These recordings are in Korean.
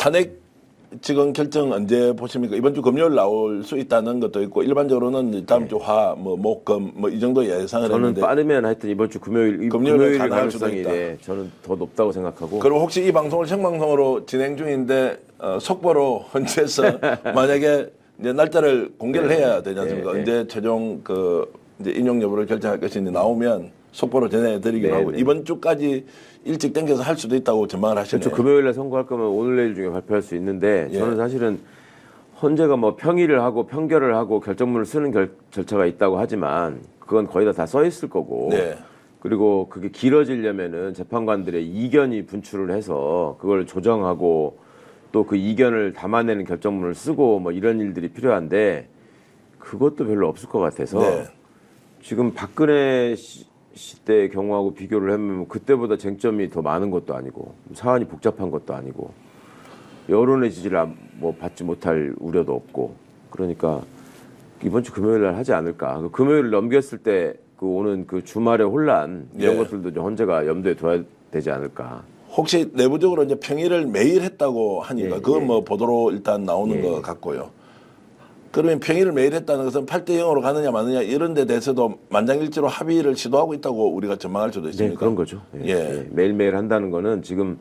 탄핵 지금 결정 언제 보십니까? 이번 주 금요일 나올 수 있다는 것도 있고 일반적으로는 다음 주 화, 뭐 목, 금 뭐 이 정도 예상을 저는 했는데 빠르면 하여튼 이번 주 금요일 금요일이 가능할 수도 있다. 네, 저는 더 높다고 생각하고 그리고 혹시 이 방송을 생방송으로 진행 중인데 어, 속보로 헌재에서 만약에 이제 날짜를 공개를 해야 되지 않습니까? 네, 네. 언제 최종 그 이제 인용 여부를 결정할 것인지 나오면 속보로 전해드리기로 네, 하고 네. 이번 주까지 일찍 당겨서 할 수도 있다고 전망을 하시네요. 그렇죠. 금요일에 선고할 거면 오늘 내일 중에 발표할 수 있는데 예. 저는 사실은 헌재가 뭐 평의를 하고 평결을 하고 결정문을 쓰는 결, 절차가 있다고 하지만 그건 거의 다 다 써 있을 거고 네. 그리고 그게 길어지려면은 재판관들의 이견이 분출을 해서 그걸 조정하고 또 그 이견을 담아내는 결정문을 쓰고 뭐 이런 일들이 필요한데 그것도 별로 없을 것 같아서 네. 지금 박근혜 시- 시대의 경우하고 비교를 하면 그때보다 쟁점이 더 많은 것도 아니고 사안이 복잡한 것도 아니고 여론의 지지를 안- 뭐 받지 못할 우려도 없고 그러니까 이번 주 금요일 날 하지 않을까 그 금요일 넘겼을 때 그 오는 그 주말의 혼란 이런 예. 것들도 좀 헌재가 염두에 둬야 되지 않을까 혹시 내부적으로 이제 평의를 매일 했다고 하니까 예, 그건 예. 뭐 보도로 일단 나오는 예. 것 같고요. 그러면 평의를 매일 했다는 것은 8대 0으로 가느냐 마느냐 이런 데 대해서도 만장일치로 합의를 시도하고 있다고 우리가 전망할 수도 네, 있습니까? 그런 거죠. 예, 예. 예. 매일매일 한다는 거는 지금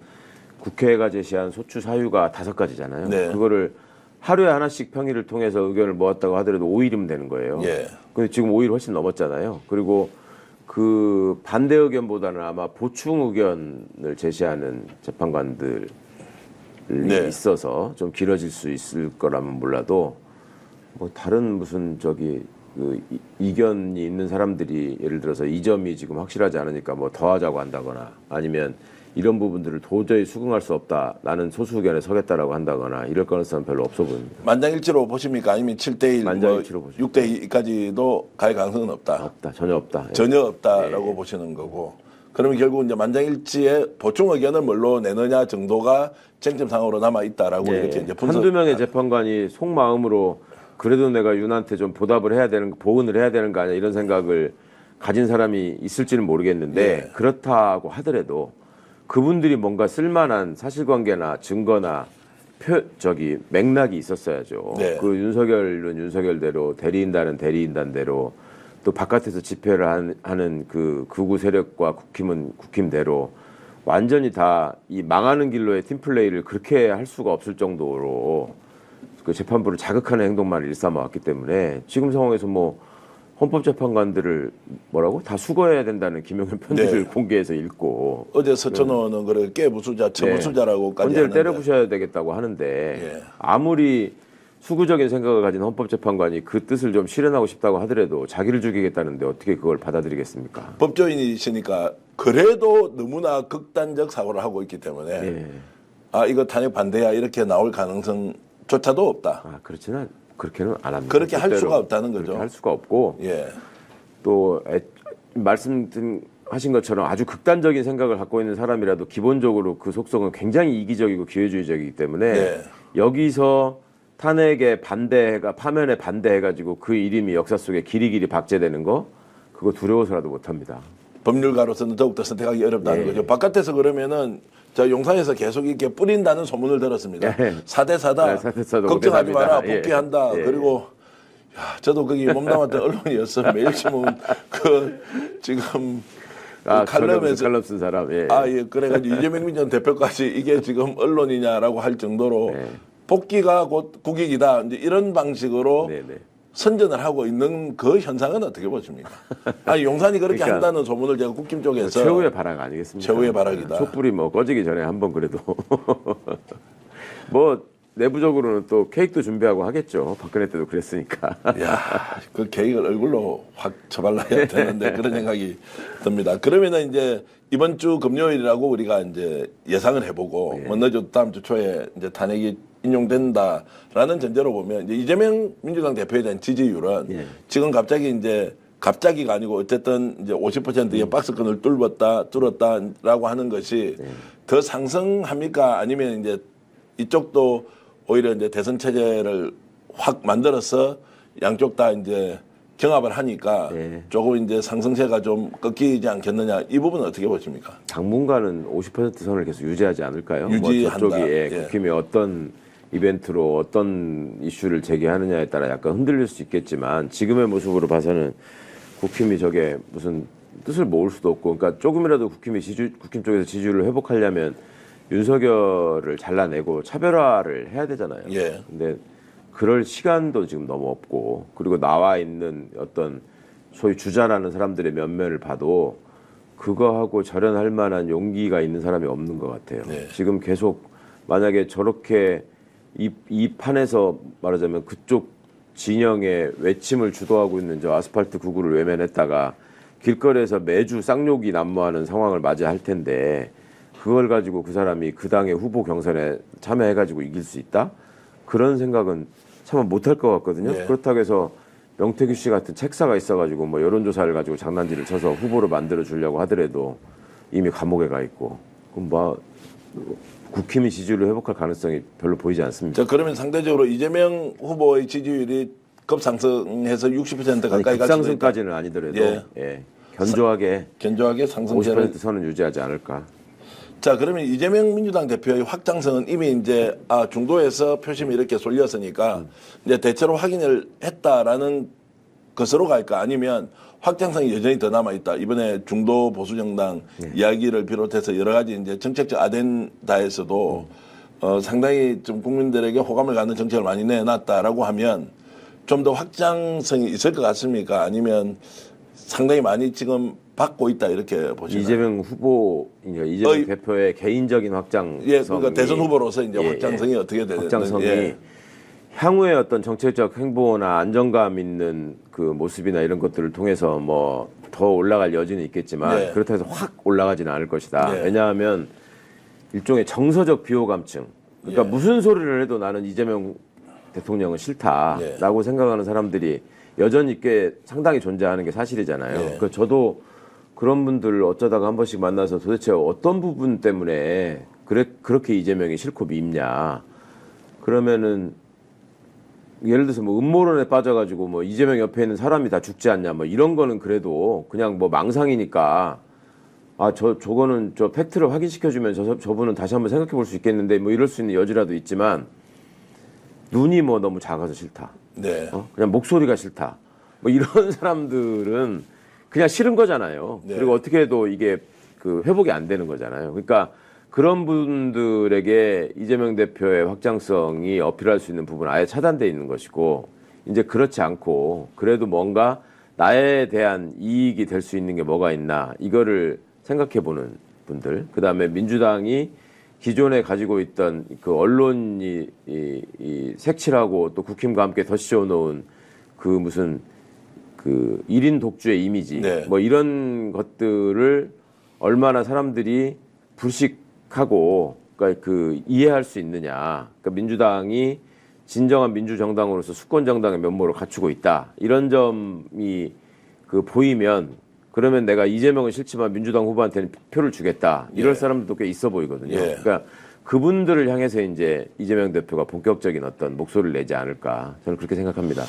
국회가 제시한 소추 사유가 다섯 가지잖아요. 네. 그거를 하루에 하나씩 평의를 통해서 의견을 모았다고 하더라도 5일이면 되는 거예요. 예. 근데 지금 5일 훨씬 넘었잖아요. 그리고 그 반대 의견보다는 아마 보충 의견을 제시하는 재판관들이 네. 있어서 좀 길어질 수 있을 거라면 몰라도 뭐 다른 무슨 저기 그 이- 이견이 있는 사람들이 예를 들어서 이 점이 지금 확실하지 않으니까 뭐 더 하자고 한다거나 아니면 이런 부분들을 도저히 수긍할 수 없다. 나는 소수 의견에 서겠다라고 한다거나 이럴 가능성은 별로 없어 보입니다. 만장일치로 보십니까? 아니면 7대 1, 만장일치로 뭐 보죠. 6대 2까지도 갈 가능성은 없다. 없다. 전혀 없다. 예. 전혀 없다라고 보시는 거고. 그러면 결국 이제 만장일치의 보충 의견을 뭘로 내느냐 정도가 쟁점 상으로 남아 있다라고 예. 이렇게 이제 분석. 한두 명의 재판관이 속마음으로 그래도 내가 윤한테 좀 보답을 해야 되는 보은을 해야 되는 거 아니야 이런 생각을 가진 사람이 있을지는 모르겠는데 예. 그렇다고 하더라도 그분들이 뭔가 쓸만한 사실관계나 증거나 표 저기 맥락이 있었어야죠. 네. 그 윤석열은 윤석열대로 대리인단은 대리인단대로 또 바깥에서 집회를 한- 하는 그 극우 세력과 국힘은 국힘대로 완전히 다 이 망하는 길로의 팀플레이를 그렇게 할 수가 없을 정도로 그 재판부를 자극하는 행동만 일삼아 왔기 때문에 지금 상황에서 뭐 헌법재판관들을 뭐라고 다 수거해야 된다는 김영현 편지를 네. 공개해서 읽고 어제 서천호는 그래 깨부수자, 처부수자라고까지 헌재를 하는데 때려 부셔야 되겠다고 하는데 예. 아무리 수구적인 생각을 가진 헌법재판관이 그 뜻을 좀 실현하고 싶다고 하더라도 자기를 죽이겠다는데 어떻게 그걸 받아들이겠습니까? 법조인이시니까 그래도 너무나 극단적 사고를 하고 있기 때문에 예. 아 이거 탄핵 반대야 이렇게 나올 가능성 조차도 없다. 아 그렇지는 않- 그렇게는 안 합니다. 그렇게 할. 수가 없다는 거죠. 할 수가 없고 예, 또 애- 말씀하신 것처럼 아주 극단적인 생각을 갖고 있는 사람이라도 기본적으로 그 속성은 굉장히 이기적이고 기회주의적이기 때문에 네. 여기서 탄핵에 반대가 파면에 반대해가지고 그 이름이 역사 속에 길이길이 박제되는 거 그거 두려워서라도 못합니다. 법률가로서는 더욱더 선택하기 어렵다는 예. 거죠. 바깥에서 그러면은 저 용산에서 계속 이렇게 뿌린다는 소문을 들었습니다. 예. 사대 사다. 네, 사대 사다, 걱정하지. 마라. 예. 복귀한다. 예. 그리고 야, 저도 거기 몸담았던 언론이었어. 매일신문 그 지금 아, 그 칼럼에서 칼럼 쓴 사람. 예. 아, 예. 그래가지고 이재명 민전 대표까지 이게 지금 언론이냐라고 할 정도로 네. 복귀가 곧 국익이다. 이제 이런 방식으로 네네. 선전을 하고 있는 그 현상은 어떻게 보십니까? 아, 용산이 그렇게 그러니까 한다는 소문을 제가 국힘 쪽에서 최후의 발악 아니겠습니까? 최후의 발악이다. 촛불이 뭐 꺼지기 전에 한 번 그래도 뭐 내부적으로는 또 케이크도 준비하고 하겠죠. 박근혜 때도 그랬으니까. 야, 그 계획을 얼굴로 확 처발라야 되는데 그런 생각이 듭니다. 그러면은 이제 이번 주 금요일이라고 우리가 이제 예상을 해보고 예. 뭐 늦어도 다음 주 초에 이제 탄핵이 인용된다라는 전제로 보면 이제 이재명 민주당 대표에 대한 지지율은 예. 지금 갑자기 이제 갑자기가 아니고 어쨌든 이제 50%의 음. 박스권을 뚫었다 뚫었다라고 하는 것이 예. 더 상승합니까 아니면 이제 이쪽도 오히려 이제 대선 체제를 확 만들어서 양쪽 다 이제 경합을 하니까 네. 조금 이제 상승세가 좀 꺾이지 않겠느냐 이 부분은 어떻게 보십니까? 당분간은 50% 선을 계속 유지하지 않을까요? 유지한다. 뭐 저쪽이 예, 예. 국힘이 어떤 이벤트로 어떤 이슈를 제기하느냐에 따라 약간 흔들릴 수 있겠지만 지금의 모습으로 봐서는 국힘이 저게 무슨 뜻을 모을 수도 없고 그러니까 조금이라도 국힘이 지지 국힘 쪽에서 지지율을 회복하려면 윤석열을 잘라내고 차별화를 해야 되잖아요. 예. 근데 그럴 시간도 지금 너무 없고 그리고 나와 있는 어떤 소위 주자라는 사람들의 면면을 봐도 그거하고 절연할 만한 용기가 있는 사람이 없는 것 같아요. 네. 지금 계속 만약에 저렇게 이, 이 판에서 말하자면 그쪽 진영의 외침을 주도하고 있는 저 아스팔트 구구를 외면했다가 길거리에서 매주 쌍욕이 난무하는 상황을 맞이할 텐데 그걸 가지고 그 사람이 그 당의 후보 경선에 참여해가지고 이길 수 있다? 그런 생각은 참 못할 것 같거든요. 네. 그렇다고 해서 명태규 씨 같은 책사가 있어가지고 뭐 여론조사를 가지고 장난질을 쳐서 후보로 만들어 주려고 하더라도 이미 감옥에 가 있고 그럼 뭐 국힘이 지지율을 회복할 가능성이 별로 보이지 않습니다. 자 그러면 상대적으로 이재명 후보의 지지율이 급상승해서 60% 아니, 가까이. 급상승까지는 아니더라도 예. 예. 견조하게 견조하게 상승세를 50% 선은 유지하지 않을까. 자 그러면 이재명 민주당 대표의 확장성은 이미 이제 아 중도에서 표심이 이렇게 쏠렸으니까 이제 대체로 확인을 했다라는 것으로 갈까 아니면 확장성이 여전히 더 남아 있다 이번에 중도 보수 정당 이야기를 비롯해서 여러 가지 이제 정책적 아덴다에서도 어, 상당히 좀 국민들에게 호감을 갖는 정책을 많이 내놨다라고 하면 좀 더 확장성이 있을 것 같습니까 아니면 상당히 많이 지금 받고 있다 이렇게 보시나요? 이재명 후보, 그러니까 이재명 어이. 대표의 개인적인 확장성이 예, 그러니까 대선 후보로서 이제 예, 확장성이 예. 어떻게 되는 확장성이 예. 향후의 어떤 정책적 행보나 안정감 있는 그 모습이나 이런 것들을 통해서 뭐 더 올라갈 여지는 있겠지만 네. 그렇다고 해서 확 올라가지는 않을 것이다. 네. 왜냐하면 일종의 정서적 비호감증. 그러니까 예. 무슨 소리를 해도 나는 이재명 대통령은 싫다라고 생각하는 사람들이 여전히 꽤 상당히 존재하는 게 사실이잖아요. 예. 그러니까 저도 그런 분들을 어쩌다가 한 번씩 만나서 도대체 어떤 부분 때문에 그래, 그렇게 이재명이 싫고 밉냐. 그러면은 예를 들어서 뭐 음모론에 빠져가지고 뭐 이재명 옆에 있는 사람이 다 죽지 않냐 뭐 이런 거는 그래도 그냥 뭐 망상이니까 아 저 저거는 저 팩트를 확인시켜주면 저 저분은 다시 한번 생각해 볼 수 있겠는데 뭐 이럴 수 있는 여지라도 있지만 눈이 뭐 너무 작아서 싫다. 네. 어? 그냥 목소리가 싫다. 뭐 이런 사람들은 그냥 싫은 거잖아요. 네. 그리고 어떻게 해도 이게 그 회복이 안 되는 거잖아요. 그러니까 그런 분들에게 이재명 대표의 확장성이 어필할 수 있는 부분은 아예 차단돼 있는 것이고 이제 그렇지 않고 그래도 뭔가 나에 대한 이익이 될 수 있는 게 뭐가 있나 이거를 생각해 보는 분들 그다음에 민주당이 기존에 가지고 있던 그 언론이 이, 이 색칠하고 또 국힘과 함께 덧씌워 놓은 그 무슨 그 1인 독주의 이미지 네. 뭐 이런 것들을 얼마나 사람들이 불식 하고 그러니까 그 이해할 수 있느냐. 그러니까 민주당이 진정한 민주정당으로서 수권 정당의 면모를 갖추고 있다. 이런 점이 그 보이면 그러면 내가 이재명은 싫지만 민주당 후보한테는 표를 주겠다. 이럴 예. 사람들도 꽤 있어 보이거든요. 예. 그러니까 그분들을 향해서 이제 이재명 대표가 본격적인 어떤 목소리를 내지 않을까 저는 그렇게 생각합니다.